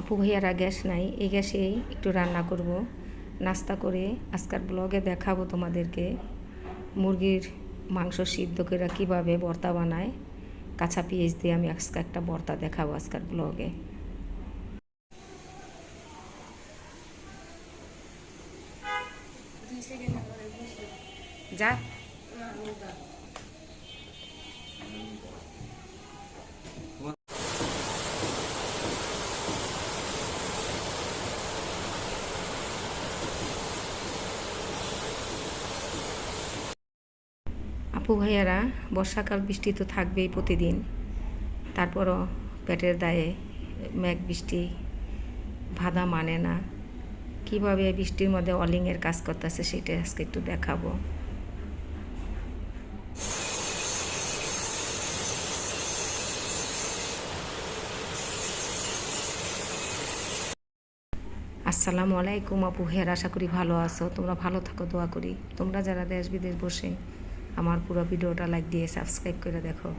আপু ভাইয়ারা গ্যাস নাই, এই গ্যাসেই একটু রান্না করব। নাস্তা করে আজকাল ব্লগে দেখাবো তোমাদেরকে মুরগির মাংস সিদ্ধ করে কীভাবে ভর্তা বানায়। কাঁচা পেঁয়াজ দিয়ে আমি আজকে একটা ভর্তা দেখাবো আজকাল ব্লগে যা। আপু ভাইয়ারা, বর্ষাকাল বৃষ্টি তো থাকবেই প্রতিদিন। তারপরও পেটের দায়ে মেঘ বৃষ্টি ভাদা মানে না। কীভাবে বৃষ্টির মধ্যে অলিংয়ের কাজ করতেছে সেটা আজকে একটু দেখাবো। আসসালামু আলাইকুম আপু হের আশা করি ভালো আছো। তোমরা ভালো থাকো, দোয়া করি। তোমরা যারা দেশ বিদেশ বসে আমার পুরো ভিডিওটা লাইক দিয়ে সাবস্ক্রাইব করে দেখো,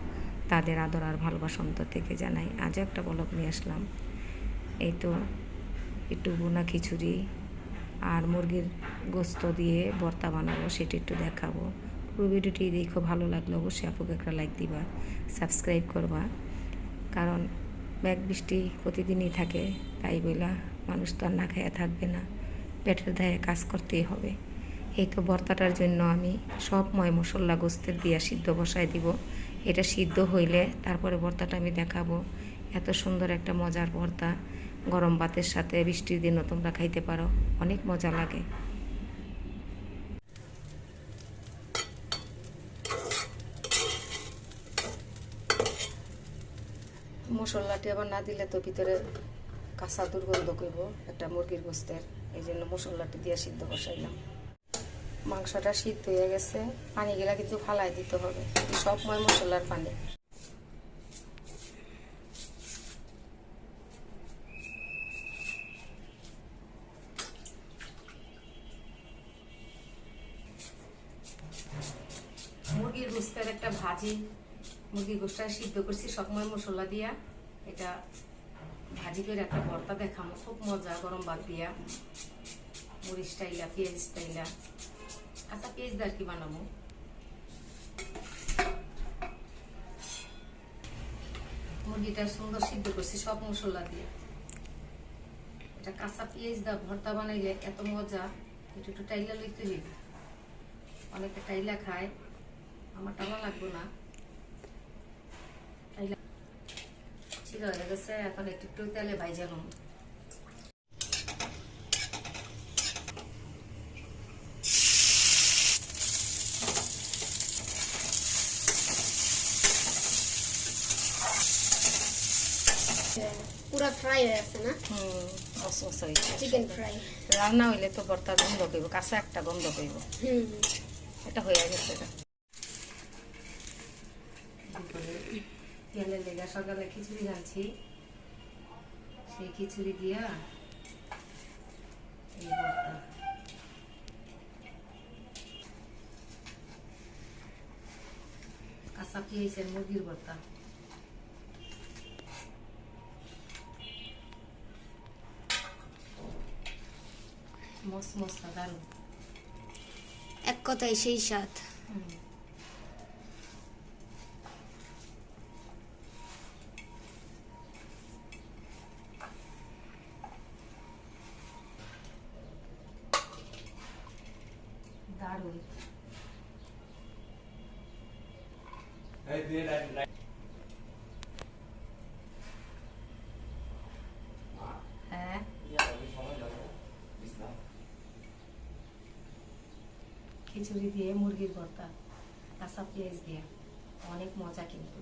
তাদের আদর আর ভালোবাসা অন্তর থেকে জানাই। আজও একটা বলক নিয়ে আসলাম। এই তো একটু বোনা খিচুড়ি আর মুরগির গোস্ত দিয়ে ভর্তা বানাবো, সেটা একটু দেখাবো। পুরো ভিডিওটি দেখো, ভালো লাগলে অবশ্যই আপুকে একটা লাইক দিবা সাবস্ক্রাইব করবা। কারণ ব্যাগ বৃষ্টি প্রতিদিনই থাকে, তাই বইলা মানুষ তো আর না খেয়ে থাকবে না। পেটের দায়ে কাজ করতেই হবে। এই তো ভর্তাটার জন্য আমি সব ময় মশলা গোস্তের দিয়া সিদ্ধ বসায় দিব। এটা সিদ্ধ হইলে তারপরে ভর্তাটা আমি দেখাবো। এত সুন্দর একটা মজার ভর্তা গরম ভাতের সাথে বৃষ্টির দিনও তোমরা খাইতে পারো। অনেক মজা লাগে। মশলাটি আবার না দিলে তো ভিতরে কাঁচা দুর্গন্ধ করব একটা মুরগির গোস্তের। এই জন্য মশলাটি দিয়ে সিদ্ধ বসাইলাম। মাংসটা সিদ্ধ হয়ে গেছে, পানিগুলা কিন্তু ফালাই দিতে হবে। সব ময় মশলার পানি। মুরগির গোস্তের একটা ভাজি। মুরগির গোস্তটা সিদ্ধ করছি সকময় মশলা দিয়া। এটা ভাজি একটা ভর্তা দেখামো, খুব মজা, গরম ভাত দিয়া। মরিচ টাইলা পেঁয়াজ টাইলা আচ্ছা পেঁয়াজ দার কি বানাবো? মুরগিটা সুন্দর সিদ্ধ করছি সব মশলা দিয়ে। এটা কাঁচা পেঁয়াজ দা ভর্তা বানাইলে এত মজা, একটু একটু টাইলা লইতে হইবে। অনেকে টাইলা খায় আমার টাকা লাগবে না। টাইলা চিরা হয়ে গেছে এখন একটু একটু তেলে ভাইজা পুরা ফ্রাই হয়ে আছে না? হুম চিকেন ফ্রাই রান্না হইলে তো ভর্তা গন্ধ করব কাঁচা একটা গন্ধ করব হুম। এটা হয়ে গেছে এটা। তেলের লেগা সকালে খিচুড়ি রাঁধছি সেই খিচুড়ি দিয়া এই ভর্তা। কাঁচা পেঁয়াজের মুরগির ভর্তা। মস মশলা দারুণ। এক কথায় সেই স্বাদ। হুম। দারুণ হ্যাঁ খিচুড়ি দিয়ে মুরগির ভর্তা কাঁচা পেঁয়াজ দিয়ে অনেক মজা কিন্তু